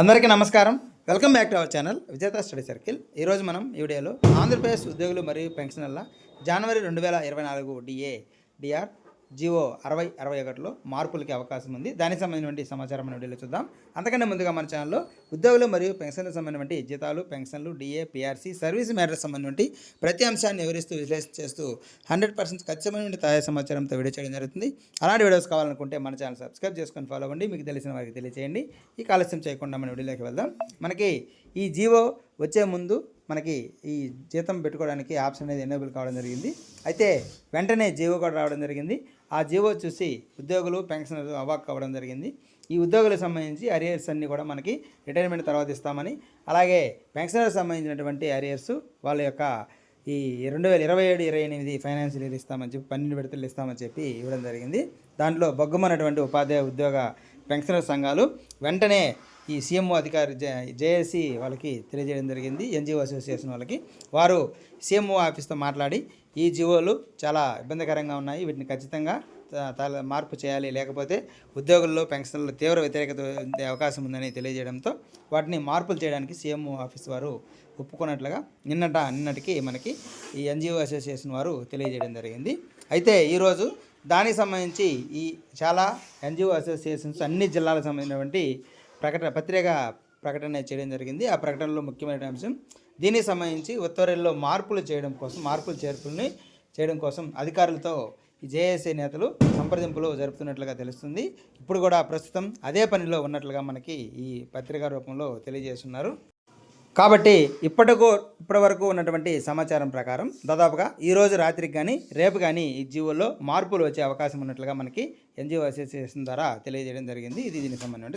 అందరికీ నమస్కారం. Welcome back to our channel Vijetha study circle ఈరోజు మనం ఈ వీడియోలో ఆంధ్రప్రదేశ్ ఉద్యోగులు మరియు పెన్షనర్ల జనవరి రెండు వేల ఇరవై నాలుగు డిఏ డిఆర్ జివో అరవై అరవై ఒకటిలో మార్పులకి అవకాశం ఉంది. దానికి సంబంధించిన సమాచారం మనం వీడియోలో చూద్దాం. అంతకంటే ముందుగా మన ఛానల్లో ఉద్యోగులు మరియు పెన్షన్లకు సంబంధించిన జీతాలు పెన్షన్లు డిఏ పిఆర్సీ సర్వీస్ మ్యాటర్స్ సంబంధించి ప్రతి అంశాన్ని వివరిస్తూ విశ్లేషణ చేస్తూ హండ్రెడ్ పర్సెంట్ ఖచ్చితమైనటువంటి తాజా సమాచారంతో వీడియో చేయడం జరుగుతుంది. అలాంటి వీడియోస్ కావాలనుకుంటే మన ఛానల్ సబ్స్క్రైబ్ చేసుకొని ఫాలో అవ్వండి. మీకు తెలిసిన వారికి తెలియజేయండి ఈ ఆలస్యం చేయకుండా మన వీడియోలోకి వెళ్దాం. మనకి ఈ జీవో వచ్చే ముందు మనకి ఈ జీతం పెట్టుకోవడానికి ఆప్షన్ అనేది ఎనేబుల్ కావడం జరిగింది. అయితే వెంటనే జీవో కూడా రావడం జరిగింది. ఆ జీవో చూసి ఉద్యోగులు పెన్షనర్లు అవాక్ అవ్వడం జరిగింది. ఈ ఉద్యోగులకు సంబంధించి అరియర్స్ అన్నీ కూడా మనకి రిటైర్మెంట్ తర్వాత ఇస్తామని అలాగే పెన్షనర్కి సంబంధించినటువంటి అరియర్స్ వాళ్ళ యొక్క ఈ రెండు వేల ఇరవై ఏడు ఇరవై ఎనిమిది ఫైనాన్షియల్ ఇయర్ ఇస్తామని చెప్పి పన్నెండు విడతలు ఇస్తామని చెప్పి ఇవ్వడం జరిగింది. దాంట్లో బొగ్గుమన్నటువంటి ఉపాధ్యాయ ఉద్యోగ పెన్షనర్ సంఘాలు వెంటనే ఈ సీఎంఓ అధికారి జే జేఏసీ వాళ్ళకి తెలియజేయడం జరిగింది ఎన్జిఓ అసోసియేషన్ వాళ్ళకి. వారు సీఎంఓ ఆఫీస్తో మాట్లాడి ఈ జీవోలు చాలా ఇబ్బందికరంగా ఉన్నాయి వీటిని ఖచ్చితంగా త- మార్పు చేయాలి. లేకపోతే ఉద్యోగుల్లో పెన్షన్లో తీవ్ర వ్యతిరేకత ఉండే అవకాశం ఉందని తెలియజేయడంతో వాటిని మార్పులు చేయడానికి సీఎంఓ ఆఫీస్ వారు ఒప్పుకున్నట్లుగా నిన్నట నిన్నటికి మనకి ఈ ఎన్జిఓ అసోసియేషన్ వారు తెలియజేయడం జరిగింది. అయితే ఈరోజు దానికి సంబంధించి ఈ చాలా ఎన్జిఓ అసోసియేషన్స్ అన్ని జిల్లాలకు సంబంధించినటువంటి ప్రకటన పత్రిక ప్రకటన చేయడం జరిగింది. ఆ ప్రకటనలో ముఖ్యమైన అంశం దీనికి సంబంధించి ఉత్తర్వుల్లో మార్పులు చేయడం కోసం మార్పులు చేర్పుల్ని చేయడం కోసం అధికారులతో ఈ జేఏసీ నేతలు సంప్రదింపులు జరుపుతున్నట్లుగా తెలుస్తుంది. ఇప్పుడు కూడా ప్రస్తుతం అదే పనిలో ఉన్నట్లుగా మనకి ఈ పత్రికా రూపంలో తెలియజేస్తున్నారు. కాబట్టి ఇప్పటికు ఇప్పటివరకు ఉన్నటువంటి సమాచారం ప్రకారం దాదాపుగా ఈ రోజు రాత్రికి కానీ రేపు కానీ ఈ జీవోల్లో మార్పులు వచ్చే అవకాశం ఉన్నట్లుగా మనకి ఎన్జిఓ అసోసియేషన్ ద్వారా తెలియజేయడం జరిగింది. ఇది దీనికి సంబంధించిన